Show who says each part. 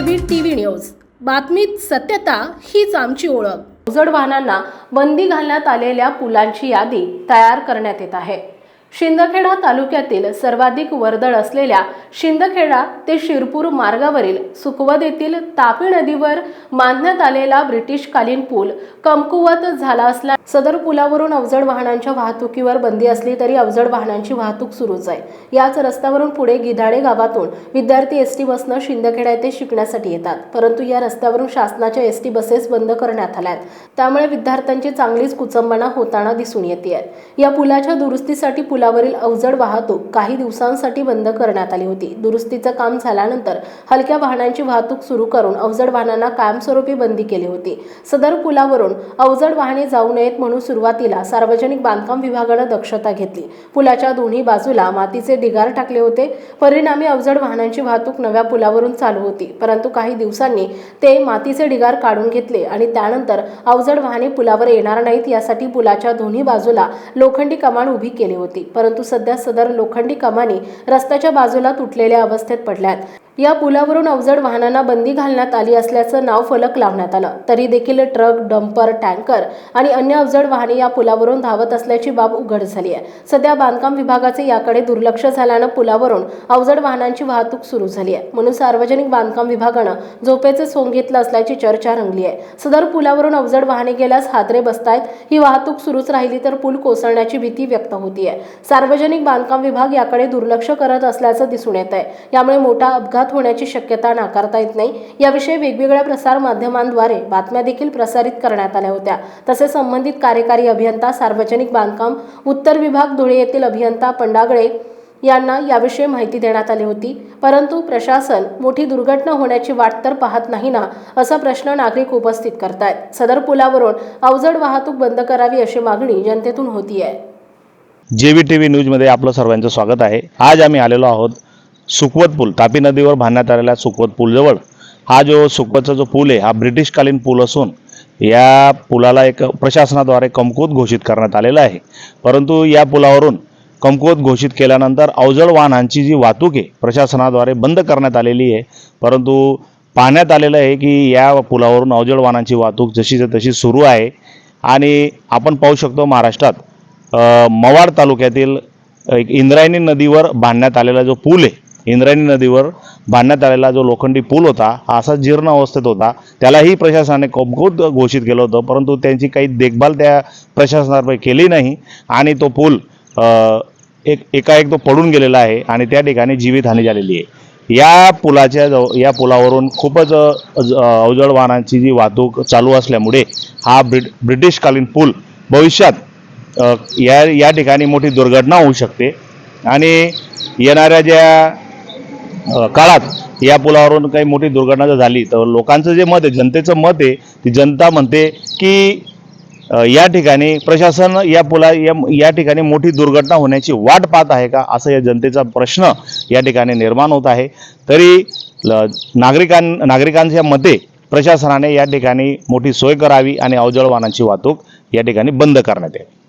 Speaker 1: Jaiveer TV news. बातमीत सत्यता हीच आमची ओळख. उजड वाहनांना बंदी घालण्यात आलेल्या पुलांची यादी तयार करण्यात येत आहे. शिंदखेडा तालुक्यातील सर्वाधिक वर्दळ असलेल्या शिंदखेडा ते शिरपूर मार्गावरील सुकवद येथील तापी नदीवर बांधण्यात आलेला ब्रिटिशकालीन पूल कमकुवत झाला असला सदर पुलावरून अवजड वाहनांच्या वाहतुकीवर बंदी असली तरी अवजड वाहनांची वाहतूक सुरूच आहे. याच रस्त्यावरून पुढे गिधाडे गावातून विद्यार्थी एस टी बसनं शिंदखेडा येथे शिकण्यासाठी येतात. परंतु या रस्त्यावरून शासनाच्या एस टी बसेस बंद करण्यात आल्यात त्यामुळे विद्यार्थ्यांची चांगलीच कुचंबना होताना दिसून येते या पुलाच्या दुरुस्तीसाठी पुलावरील अवजड वाहतूक काही दिवसांसाठी बंद करण्यात आली होती. दुरुस्तीचं काम झाल्यानंतर हलक्या वाहनांची वाहतूक सुरू करून अवजड वाहनांना कायमस्वरूपी बंदी केली होती. सदर पुलावरून अवजड वाहने जाऊ नयेत म्हणून सुरुवातीला सार्वजनिक बांधकाम विभागानं दक्षता घेतली. पुलाच्या दोन्ही बाजूला मातीचे ढिगार टाकले होते. परिणामी अवजड वाहनांची वाहतूक नव्या पुलावरून चालू होती. परंतु काही दिवसांनी ते मातीचे ढिगार काढून घेतले आणि त्यानंतर अवजड वाहने पुलावर येणार नाहीत यासाठी पुलाच्या दोन्ही बाजूला लोखंडी कमान उभी केली होती. परंतु सध्या सदर लोखंडी कमानी रस्त्याच्या बाजूला तुटलेल्या अवस्थेत पडल्यात. या पुलावरून अवजड वाहनांना बंदी घालण्यात आली असल्याचं नाव फलक लावण्यात आलं. तरी देखील ट्रक डंपर टँकर आणि अन्य अवजड वाहने या पुलावरून धावत असल्याची बाब उघड झाली आहे. सध्या बांधकाम विभागाचे याकडे दुर्लक्ष झाल्यानं पुलावरून अवजड वाहनांची वाहतूक सुरू झाली आहे. म्हणून सार्वजनिक बांधकाम विभागानं झोपेचे सोंग घेतलं असल्याची चर्चा रंगली आहे. सदर पुलावरून अवजड वाहने गेल्यास हादरे बसतायत ही वाहतूक सुरूच राहिली तर पूल कोसळण्याची भीती व्यक्त होतीये. सार्वजनिक बांधकाम विभाग याकडे दुर्लक्ष करत असल्याचं दिसून येत आहे यामुळे मोठा अपघात होण्याची शक्यता नाकारता येत नाही. याविषयी वेगवेगळ्या प्रसार माध्यमांद्वारे बातम्या देखील प्रसारित करण्यात आल्या होत्या. तसेच संबंधित कार्यकारी अभियंता सार्वजनिक बांधकाम उत्तर विभाग धुळे येथील अभियंता पंडागळे यांना याविषयी माहिती देण्यात आली होती. परंतु प्रशासन मोठी दुर्घटना होण्याची वाट तर पाहत नाही ना असा प्रश्न नागरिक उपस्थित करतायत. सदर पुलावरून अवजड वाहतूक बंद करावी अशी मागणी जनतेतून होतीये.
Speaker 2: जे व्ही टी व्ही न्यूजमध्ये आपलं सर्वांचं स्वागत आहे. आज आम्ही आलेलो आहोत सुखवत पूल तापी नदीवर बांधण्यात आलेला सुखवत पूलजवळ हा जो सुखवतचा जो पूल आहे हा ब्रिटिशकालीन पूल असून या पुलाला एक प्रशासनाद्वारे कमकुवत घोषित करण्यात आलेला आहे. परंतु या पुलावरून कमकुवत घोषित केल्यानंतर अवजड वाहनांची जी वाहतूक आहे प्रशासनाद्वारे बंद करण्यात आलेली आहे. परंतु पाहण्यात आलेलं आहे की या पुलावरून अवजड वाहनांची वाहतूक जशीच्या तशी सुरू आहे. आणि आपण पाहू शकतो महाराष्ट्रात मवाड तालुक्यातील एक इंद्रायणी नदीवर बांधण्यात आलेला जो पूल आहे इंद्रायणी नदीवर बांधण्यात आलेला जो लोखंडी पूल होता हा असा जीर्ण अवस्थेत होता. त्यालाही प्रशासनाने कमकुत घोषित केलं होतं परंतु त्यांची काही देखभाल त्या प्रशासनातर्फे केली नाही आणि तो पूल एक एकाएक तो पडून गेलेला आहे आणि त्या ठिकाणी जीवितहानी झालेली आहे. या पुलाच्या जवळ या पुलावरून खूपच ज- अवजड वाहनांची जी वाहतूक चालू असल्यामुळे हा ब्रिट ब्रिटिशकालीन पूल भविष्यात या या ठिकाणी मोठी दुर्घटना होऊ शकते. आणि येणाऱ्या ज्या काळात या पुलावरून काही मोठी दुर्घटना जर झाली तर लोकांचं जे मत आहे जनतेचं मत आहे ती जनता म्हणते की या ठिकाणी प्रशासन या पुला या या ठिकाणी मोठी दुर्घटना होण्याची वाट पाहत आहे का असं या जनतेचा प्रश्न या ठिकाणी निर्माण होत आहे. तरी नागरिकां नागरिकांच्या मते प्रशासनाने या ठिकाणी मोठी सोय करावी आणि अवजड वाहनांची वाहतूक या ठिकाणी बंद करण्यात यावी.